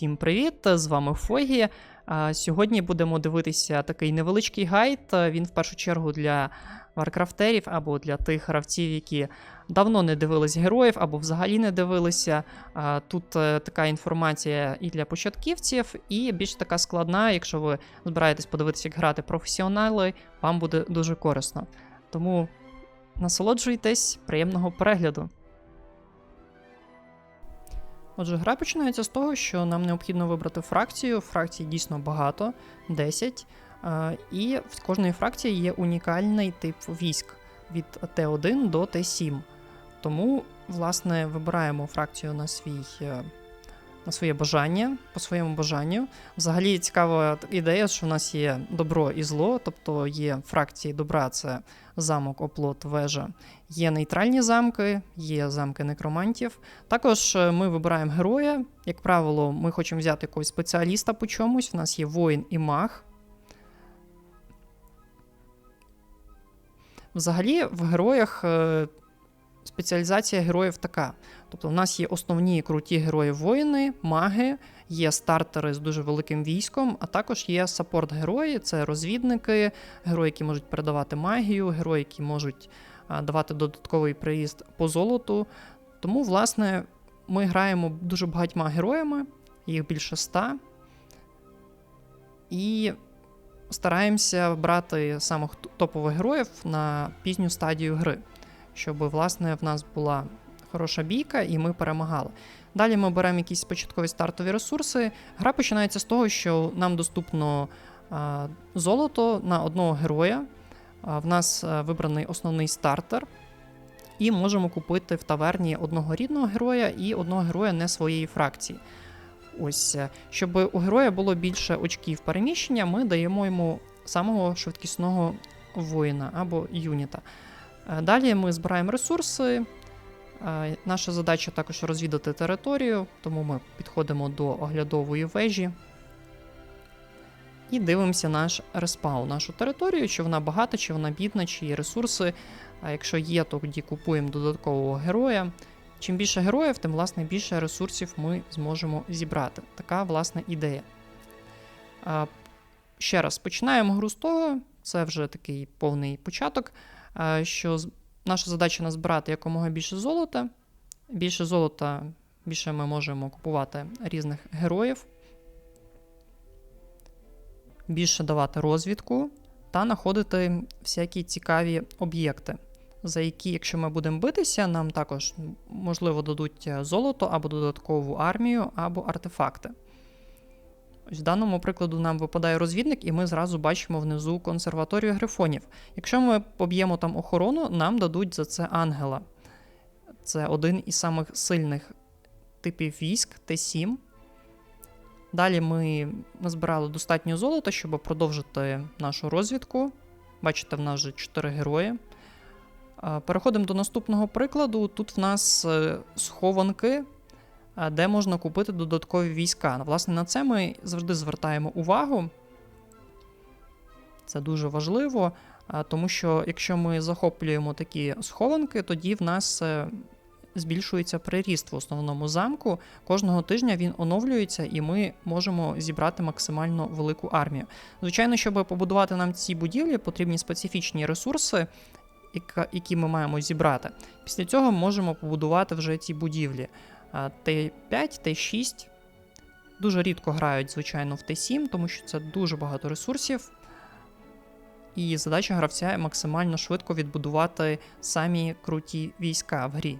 Всім привіт! З вами Фогі. Сьогодні будемо дивитися такий невеличкий гайд. Він в першу чергу для варкрафтерів або для тих гравців, які давно не дивились героїв або взагалі не дивилися. Тут е, така інформація і для початківців, і більш така складна, якщо ви збираєтесь подивитися, як грати професіонали, вам буде дуже корисно. Тому насолоджуйтесь, приємного перегляду. Отже, гра починається з того, що нам необхідно вибрати фракцію. Фракцій дійсно багато, 10. е, І в кожної фракції є унікальний тип військ від Т1 до Т7. Тому, власне, вибираємо фракцію на свій. На своє бажання, по своєму бажанню. Взагалі цікава ідея, що в нас є добро і зло, тобто є фракції добра, це замок, оплот, вежа, є нейтральні замки, є замки некромантів. Також е, ми вибираємо героя. Як правило, ми хочемо взяти якогось спеціаліста по чомусь. У нас є воїн і маг. Взагалі, в героях е, спеціалізація героїв така. Тобто, у нас є основні круті герої-воїни, маги, є стартери з дуже великим військом, а також є саппорт-герої, це розвідники, герої, які можуть передавати магію, герої, які можуть давати додатковий приїзд по золоту. Тому, власне, ми граємо дуже багатьма героями, їх більше ста. І стараємося брати самих топових героїв на пізню стадію гри, щоб, власне, в нас була хороша бійка і ми перемагали. Далі ми беремо якісь початкові стартові ресурси. Гра починається з того, що нам доступно золото на одного героя. В нас а, вибраний основний стартер. І можемо купити в таверні одного рідного героя і одного героя не своєї фракції. Ось, е, щоб у героя було більше очків переміщення, ми даємо йому самого швидкісного воїна або юніта. Е, Далі ми збираємо ресурси. Е, Наша задача також розвідати територію, тому ми підходимо до оглядової вежі і дивимося наш респаун, нашу територію, чи вона багата, чи вона бідна, чи є ресурси. А якщо є, то тоді купуємо додаткового героя. Чим більше героїв, тим власне більше ресурсів ми зможемо зібрати. Така власне ідея. Ще раз починаємо гру з того, це вже такий повний початок. А, Що наша задача назбирати якомога більше золота. Більше золота, більше ми можемо купувати різних героїв, більше давати розвідку та знаходити всякі цікаві об'єкти за які, якщо ми будемо битися, нам також можливо дадуть е, золото або додаткову армію, або артефакти. Ось в даному прикладу нам випадає розвідник, і ми зразу бачимо внизу консерваторію грифонів. Якщо ми поб'ємо там охорону, нам дадуть за це ангела. Це один із самих сильних типів військ Т7. Далі ми назбирали достатньо золота, щоб продовжити нашу розвідку. Бачите, в нас вже 4 герої. Переходимо до наступного прикладу. Тут в нас е, схованки, де можна купити додаткові війська. Власне, на це ми завжди звертаємо увагу. Це дуже важливо, тому що якщо ми захоплюємо такі схованки, тоді в нас е, збільшується приріст в основному замку. Кожного тижня він оновлюється, і ми можемо зібрати максимально велику армію. Звичайно, щоб побудувати нам ці будівлі, потрібні специфічні ресурси, які ми маємо зібрати. Після цього ми можемо побудувати вже ці будівлі. А, Т5, Т6 дуже рідко грають, звичайно, в Т7, тому що це дуже багато ресурсів. І задача гравця максимально швидко відбудувати самі круті війська в грі.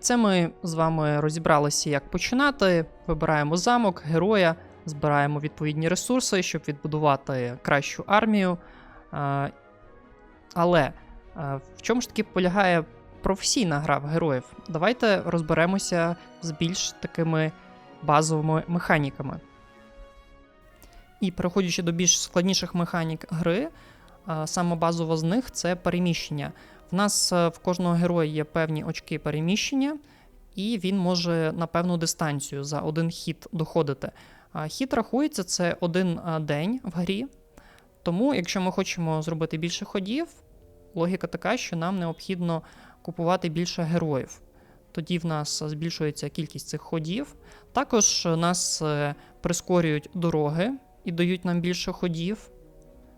Це ми з вами розібралися, як починати. Вибираємо замок, героя, збираємо відповідні ресурси, щоб відбудувати кращу армію. Але в чому ж таки полягає професійна гра в героїв? Давайте розберемося з більш такими базовими механіками. І переходячи до більш складніших механік гри, саме базова з них це переміщення. В нас е, в кожного героя є певні очки переміщення, і він може на певну дистанцію за один хід доходити. Хід рахується це один день в грі. Тому, якщо ми хочемо зробити більше ходів, логіка така, що нам необхідно купувати більше героїв. Тоді в нас збільшується кількість цих ходів. Також нас е, прискорюють дороги і дають нам більше ходів.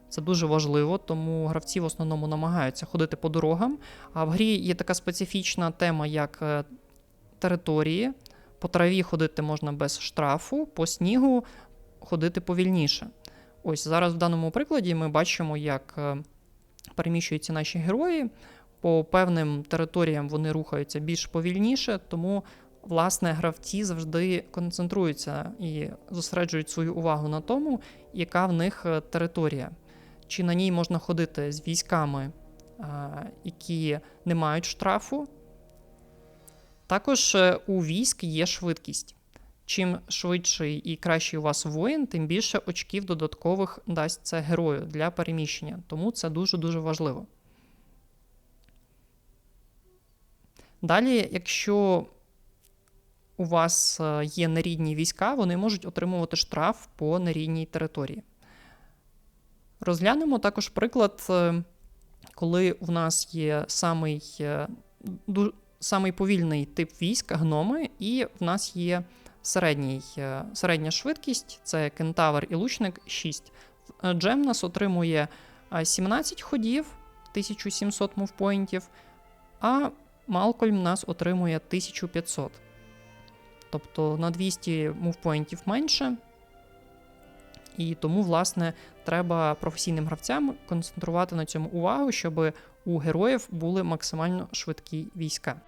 Це дуже важливо, тому гравці в основному намагаються ходити по дорогам. А в грі є така специфічна тема, як е, території. По траві ходити можна без штрафу, по снігу ходити повільніше. Ось зараз в даному прикладі ми бачимо, як е, переміщуються наші герої. По певним територіям вони рухаються більш повільніше, тому власне гравці завжди концентруються і зосереджують свою увагу на тому, яка в них е, територія. Чи на ній можна ходити з військами, які не мають штрафу. Також е, у військ є швидкість. Чим швидший і кращий у вас воїн, тим більше очків додаткових дасть це герою для переміщення. Тому це дуже-дуже важливо. Далі, якщо у вас е, є нерідні війська, вони можуть отримувати штраф по нерідній території. Розглянемо також приклад, е, коли в нас є самий е, самий повільний тип військ гноми, і в нас є середній, середня швидкість це кентавр і лучник 6. Джем нас отримує 17 ходів, 1700 мувпоінтів, а Малкольм нас отримує 1500. Тобто на 200 мувпоінтів менше. І тому, власне, треба професійним гравцям концентрувати на цьому увагу, щоб у героїв були максимально швидкі війська.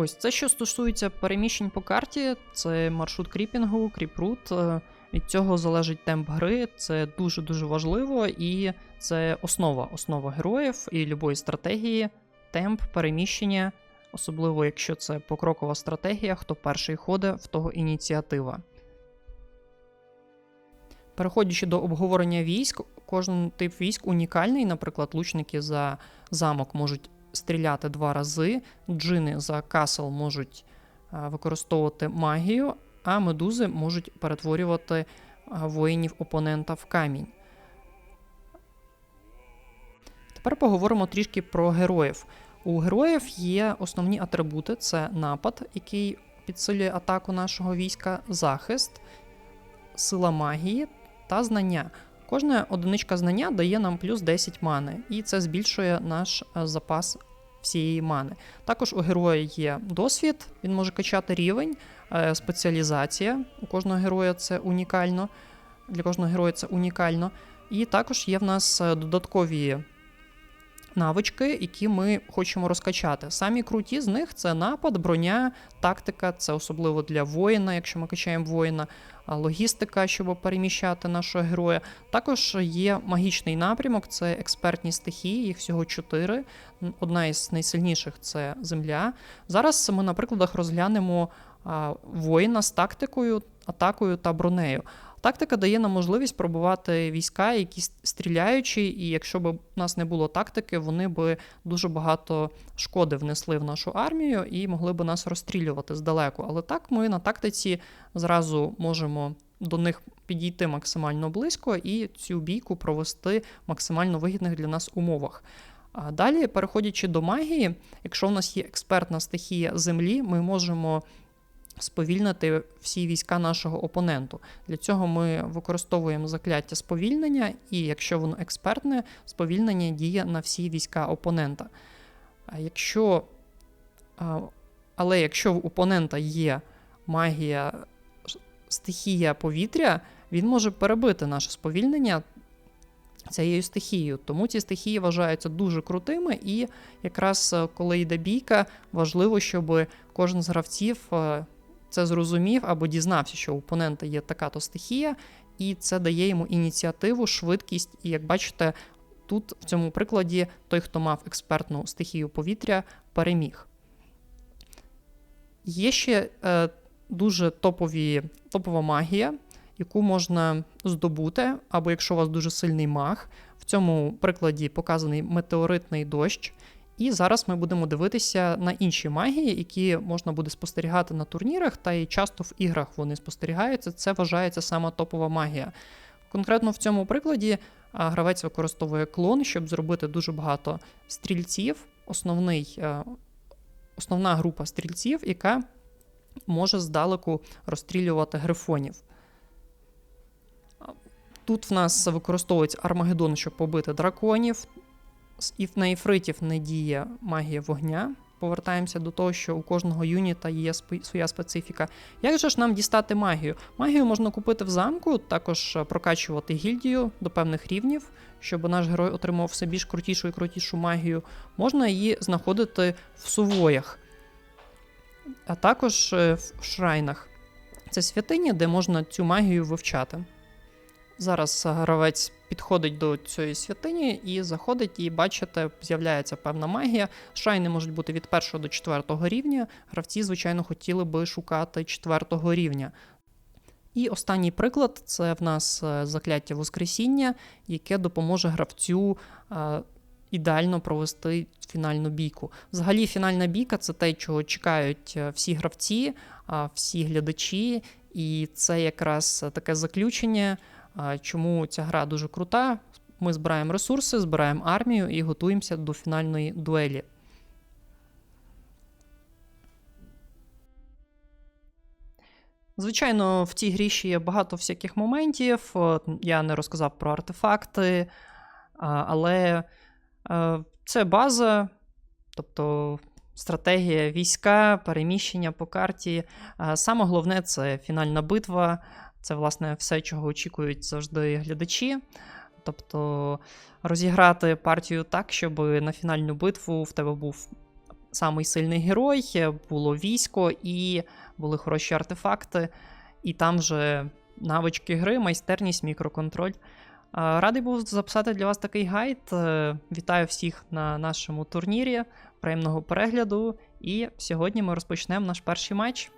Ось це, що стосується переміщень по карті, це маршрут кріпінгу, кріпрут. Е, від цього залежить темп гри, це дуже-дуже важливо, і це основа основа героїв і любої стратегії, темп переміщення, особливо якщо це покрокова стратегія, хто перший ходить, в того ініціатива. Переходячи до обговорення військ, кожен тип військ унікальний. Наприклад, лучники за замок можуть стріляти два рази, джини за касл можуть використовувати магію, а медузи можуть перетворювати воїнів опонента в камінь. Тепер поговоримо трішки про героїв. У героїв є основні атрибути: це напад, який підсилює атаку нашого війська, захист, сила магії та знання. Кожна одиничка знання дає нам плюс 10 мани, і це збільшує наш е, запас всієї мани. Також у героя є досвід, він може качати рівень, е, спеціалізація. У кожного героя це унікально. Для кожного героя це унікально. І також є в нас е, додаткові навички, які ми хочемо розкачати. Самі круті з них це напад, броня, тактика, це особливо для воїна, якщо ми качаємо воїна, логістика, щоб переміщати нашого героя. Також є магічний напрямок, це експертні стихії, їх всього чотири. Одна із найсильніших це земля. Зараз ми на прикладах розглянемо воїна з тактикою, атакою та бронею. Тактика дає нам можливість пробувати війська, які стріляючі, і якщо б у нас не було тактики, вони б дуже багато шкоди внесли в нашу армію і могли б нас розстрілювати здалеку. Але так ми на тактиці зразу можемо до них підійти максимально близько і цю бійку провести в максимально вигідних для нас умовах. А далі, переходячи до магії, якщо у нас є експертна стихія землі, ми можемо сповільнити всі війська нашого опоненту. Для цього ми використовуємо закляття сповільнення, і якщо воно експертне, сповільнення діє на всі війська опонента. А якщо, Але якщо у опонента є магія стихія повітря, він може перебити наше сповільнення. Цією стихією, тому ці стихії вважаються дуже крутими, і якраз е, коли йде бійка, важливо, щоб кожен з гравців е, це зрозумів або дізнався, що у опонента є така то стихія, і це дає йому ініціативу, швидкість. І як бачите, тут в цьому прикладі той, хто мав експертну стихію повітря, переміг. Є ще е, дуже топові, топова магія, яку можна здобути, або якщо у вас дуже сильний маг. В цьому прикладі показаний метеоритний дощ. І зараз ми будемо дивитися на інші магії, які можна буде спостерігати на турнірах, та й часто в іграх вони спостерігаються. Це вважається саме топова магія. Конкретно в цьому прикладі гравець використовує клон, щоб зробити дуже багато стрільців. Основний, е, основна група стрільців, яка може здалеку розстрілювати грифонів. Тут в нас використовується Армагеддон, щоб побити драконів. Іф- На іфритів не діє магія вогня. Повертаємося до того, що у кожного юніта є своя специфіка. Як же ж нам дістати магію? Магію можна купити в замку, також е, прокачувати гільдію до певних рівнів, щоб наш герой отримав все більш крутішу і крутішу магію. Можна її знаходити в сувоях, а також е, в шрайнах. Це святині, де можна цю магію вивчати. Зараз гравець підходить до цієї святині і заходить, і бачите, з'являється певна магія. Шайни можуть бути від 1 до 4 рівня. Гравці, звичайно, хотіли би шукати 4 рівня. І останній приклад це в нас е, закляття Воскресіння, яке допоможе гравцю е, ідеально провести фінальну бійку. Взагалі, фінальна бійка це те, чого чекають е, всі гравці, всі глядачі, і це якраз таке заключення. Чому ця гра дуже крута? Ми збираємо ресурси, збираємо армію і готуємося до фінальної дуелі. Звичайно, в цій грі ще є багато всяких моментів. Я не розказав про артефакти, але е, це база, тобто стратегія війська, переміщення по карті. Саме головне це фінальна битва. Це, власне, все, чого очікують завжди глядачі. Тобто розіграти партію так, щоб на фінальну битву в тебе був самий сильний герой, було військо і були хороші артефакти, і там же навички гри, майстерність, мікроконтроль. Радий був записати для вас такий гайд. Е, Вітаю всіх на нашому турнірі. Приємного перегляду. І сьогодні ми розпочнемо наш перший матч.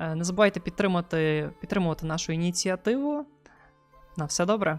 Е, Не забувайте підтримати, підтримувати нашу ініціативу. На все добре.